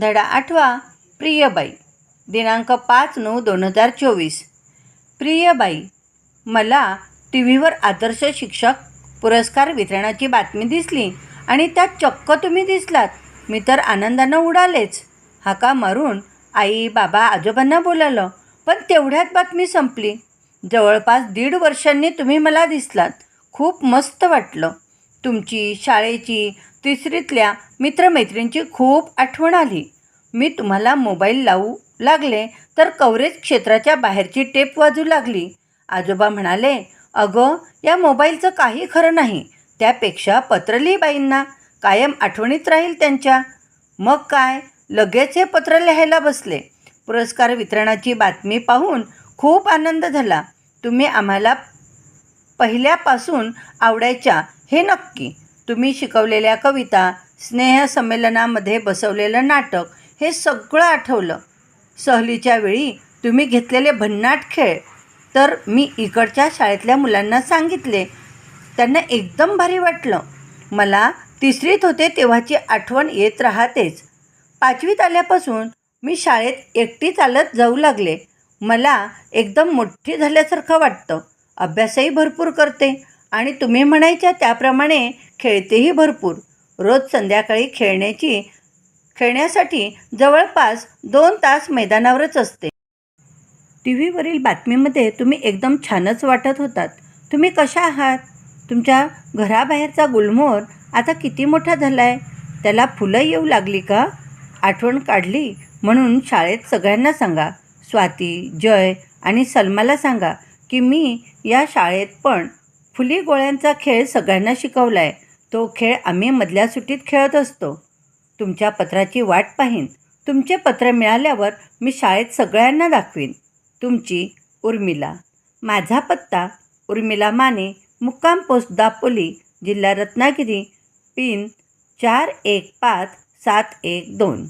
धडा आठवा प्रियबाई. दिनांक पाच नऊ दोन हजार चोवीस. प्रियबाई मला टी व्हीवर आदर्श शिक्षक पुरस्कार वितरणाची बातमी दिसली आणि त्यात चक्क तुम्ही दिसलात. मी तर आनंदानं उडालेच. हाका मारून आई बाबा आजोबांना बोलावलं पण तेवढ्यात बातमी संपली. जवळपास दीड वर्षांनी तुम्ही मला दिसलात. खूप मस्त वाटलं. तुमची शाळेची तिसरीतल्या मित्रमैत्रिणींची खूप आठवण आली. मी तुम्हाला मोबाईल लावू लागले तर कव्हरेज क्षेत्राच्या बाहेरची टेप वाजू लागली. आजोबा म्हणाले अगं या मोबाईलचं काही खरं नाही. त्यापेक्षा पत्र लिही बाईंना. कायम आठवणीत राहील त्यांच्या. मग काय? लगेच हे पत्र लिहायला बसले. पुरस्कार वितरणाची बातमी पाहून खूप आनंद झाला. तुम्ही आम्हाला पहिल्यापासून आवडायच्या हे नक्की. तुम्ही शिकवलेल्या कविता स्नेहसंमेलनामध्ये बसवलेलं नाटक हे सगळं आठवलं. सहलीच्या वेळी तुम्ही घेतलेले भन्नाट खेळ. तर मी इकडच्या शाळेतल्या मुलांना सांगितले. त्यांना एकदम भारी वाटलं. मला तिसरीत होते तेव्हाची आठवण येत राहतेच. पाचवीत आल्यापासून मी शाळेत एकटी चालत जाऊ लागले. मला एकदम मोठी झाल्यासारखं वाटतं. अभ्यासही भरपूर करते आणि तुम्ही म्हणायच्या त्याप्रमाणे खेळतेही भरपूर. रोज संध्याकाळी खेळण्याची खेळण्यासाठी जवळपास दोन तास मैदानावरच असते. टी व्हीवरील बातमीमध्ये तुम्ही एकदम छानच वाटत होतात. तुम्ही कशा आहात? तुमच्या घराबाहेरचा गुलमोर आता किती मोठा झाला आहे त्याला फुलं येऊ लागली का? आठवण काढली म्हणून शाळेत सगळ्यांना सांगा. स्वाती जय आणि सलमाला सांगा. की मी या शाळेत पण फुली गोळ्यांचा खेळ सगळ्यांना शिकवला आहे तो खेळ आम्ही मधल्या सुट्टीत खेळत असतो. तुमच्या पत्राची वाट पाहीन. तुमचे पत्र मिळाल्यावर मी शाळेत सगळ्यांना दाखवीन. तुमची उर्मिला. माझा पत्ता उर्मिला माने मुक्काम पोस्ट दापोली जिल्हा रत्नागिरी पिन चार एक पाच सात एक दोन.